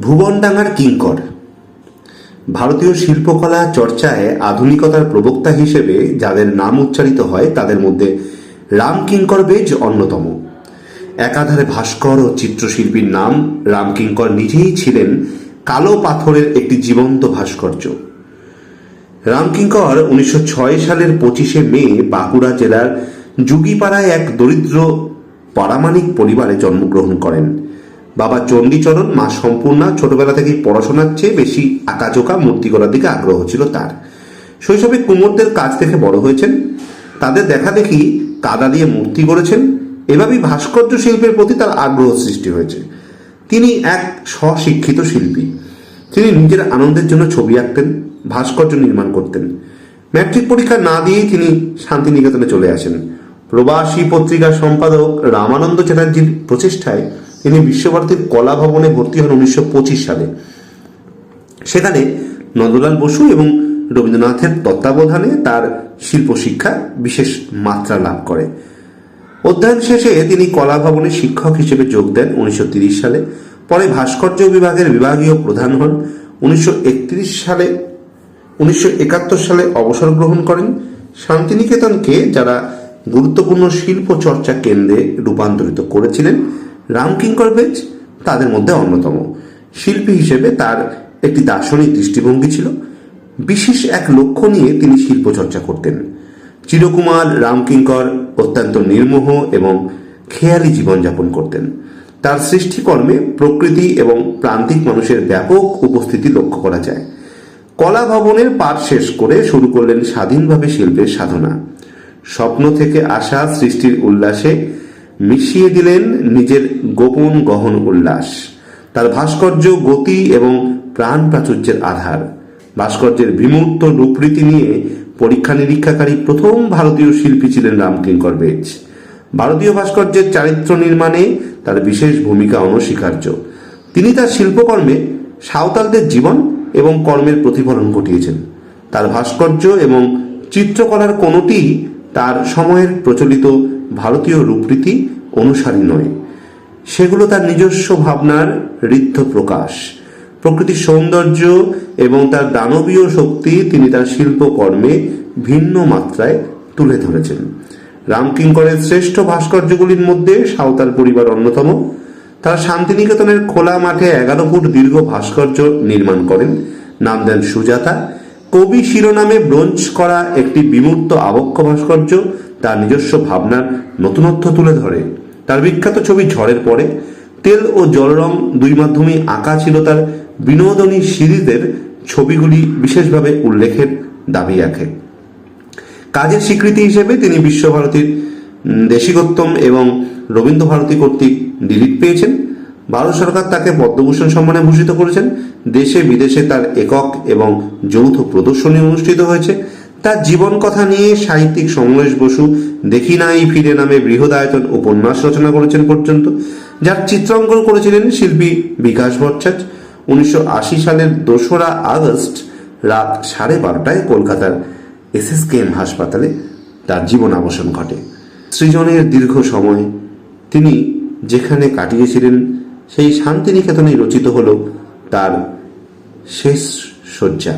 ভুবনডাঙ্গার কিঙ্কর। ভারতীয় শিল্পকলা চর্চায় আধুনিকতার প্রবক্তা হিসেবে যাদের নাম উচ্চারিত হয়, তাদের মধ্যে রামকিঙ্কর বেজ অন্যতম। একাধারে ভাস্কর ও চিত্রশিল্পীর নাম রামকিঙ্কর নিজেই ছিলেন কালো পাথরের একটি জীবন্ত ভাস্কর্য। রামকিঙ্কর উনিশশো ছয় সালের পঁচিশে মে বাঁকুড়া জেলার যুগিপাড়ায় এক দরিদ্র পারামানিক পরিবারে জন্মগ্রহণ করেন। বাবা চণ্ডীচরণ, মা সম্পূর্ণা ছোটবেলা থেকেই পড়াশোনার চেয়ে বেশি আঁকাচোকা মূর্তি করার দিকে আগ্রহ ছিল তার। শৈশবে কুমোরদের কাছ থেকে বড় হয়েছেন। তাদের দেখা দেখি কাদা দিয়ে মূর্তি করেছেন এভাবেই ভাস্কর্য শিল্পের প্রতি তার আগ্রহ সৃষ্টি হয়েছে। তিনি এক স্বশিক্ষিত শিল্পী। তিনি নিজের আনন্দের জন্য ছবি আঁকতেন, ভাস্কর্য নির্মাণ করতেন। ম্যাট্রিক পরীক্ষা না দিয়েই তিনি শান্তিনিকেতনে চলে আসেন। প্রবাসী পত্রিকার সম্পাদক রামানন্দ চ্যাটার্জির প্রচেষ্টায় তিনি বিশ্বভারতীর কলা ভবনে ভর্তি হন উনিশশো পঁচিশ সালে। সেখানে নন্দলাল বসু এবং রবীন্দ্রনাথের তত্ত্বাবধানে তার শিল্প শিক্ষা বিশেষ মাত্রা লাভ করে। অধ্যয়ন শেষে তিনি কলা ভবনে শিক্ষক হিসেবে যোগ দেন উনিশশো সালে। পরে ভাস্কর্য বিভাগের বিভাগীয় প্রধান হন। উনিশশো একত্রিশ সালে, উনিশশো একাত্তর সালে অবসর গ্রহণ করেন। শান্তিনিকেতনকে যারা গুরুত্বপূর্ণ শিল্প চর্চা কেন্দ্রে রূপান্তরিত করেছিলেন রামকিঙ্কর বেজ তাদের মধ্যে অন্যতম। শিল্পী হিসেবে তার একটি দার্শনিক দৃষ্টিভঙ্গি ছিল। বিশেষ এক লক্ষ্য নিয়ে তিনি শিল্প চর্চা করতেন। চিরকুমার রামকিঙ্কর অত্যন্ত নির্মোহ এবং খেয়ালি জীবনযাপন করতেন। তার সৃষ্টিকর্মে প্রকৃতি এবং প্রান্তিক মানুষের ব্যাপক উপস্থিতি লক্ষ্য করা যায়। কলা ভবনের পাঠ শেষ করে শুরু করলেন স্বাধীনভাবে শিল্পের সাধনা। স্বপ্ন থেকে আসা সৃষ্টির উল্লাসে মিশিয়ে দিলেন নিজের গোপন গহন উল্লাস। তার ভাস্কর্য, গতি এবং প্রাণ প্রাচুর্যের আধার। ভাস্কর্যের বিমূর্ত রূপরীতি নিয়ে পরীক্ষা নিরীক্ষাকারী প্রথম ভারতীয় শিল্পী ছিলেন রামকিঙ্কর বেজ। ভারতীয় ভাস্কর্যের চারিত্র নির্মাণে তার বিশেষ ভূমিকা অনস্বীকার্য। তিনি তার শিল্পকর্মে সাঁওতালদের জীবন এবং কর্মের প্রতিফলন ঘটিয়েছেন। তার ভাস্কর্য এবং চিত্রকলার কোনোটি তার সময়ের প্রচলিত ভারতীয় রূপরীতি অনুসারী নয়। সেগুলো তার নিজস্ব ভাবনার ঋদ্ধ প্রকাশ। প্রকৃতির সৌন্দর্য এবং তার দানবীয় শক্তি তিনি তার শিল্পকর্মে ভিন্ন মাত্রায় তুলে ধরেছেন। রামকিঙ্করের শ্রেষ্ঠ ভাস্কর্যগুলির মধ্যে সাঁওতাল পরিবার অন্যতম। তারা শান্তিনিকেতনের খোলা মাঠে এগারো ফুট দীর্ঘ ভাস্কর্য নির্মাণ করেন। নাম দেন সুজাতা। কবি শিরোনামে ব্রোঞ্জ করা একটি বিমূর্ত আবক্ষ ভাস্কর্য তার নিজস্ব ভাবনার নতুনত্ব তুলে ধরে। তার বিখ্যাত ছবি ঝড়ের পরে তেল ও জল রং দুই মাধ্যমেই আঁকা ছিল তার বিনোদনী সিরিজের ছবিগুলি বিশেষভাবে উল্লেখের দাবি রাখে। কাজের স্বীকৃতি হিসেবে তিনি বিশ্বভারতীর দেশিকোত্তম এবং রবীন্দ্রভারতী কর্তৃক ডিলিট পেয়েছেন। ভারত সরকার তাকে পদ্মভূষণ সম্মানে ভূষিত করেছেন। দেশে বিদেশে তার একক এবং যৌথ প্রদর্শনী অনুষ্ঠিত হয়েছে। তার জীবন কথা নিয়ে সাহিত্যিক সমরেশ বসু দেখি নাই ফিরে নামে বৃহদায়তন উপন্যাস রচনা করেছেন পর্যন্ত, যার চিত্রাঙ্কন করেছিলেন শিল্পী বিকাশ ভট্টাচার্য। উনিশশো সালের দোসরা আগস্ট রাত সাড়ে বারোটায় কলকাতার এসএসকেএম হাসপাতালে তার জীবনাবসান ঘটে। সৃজনের দীর্ঘ সময় তিনি যেখানে কাটিয়েছিলেন সেই শান্তিনিকেতনে রচিত হল তার শেষ শয্যা।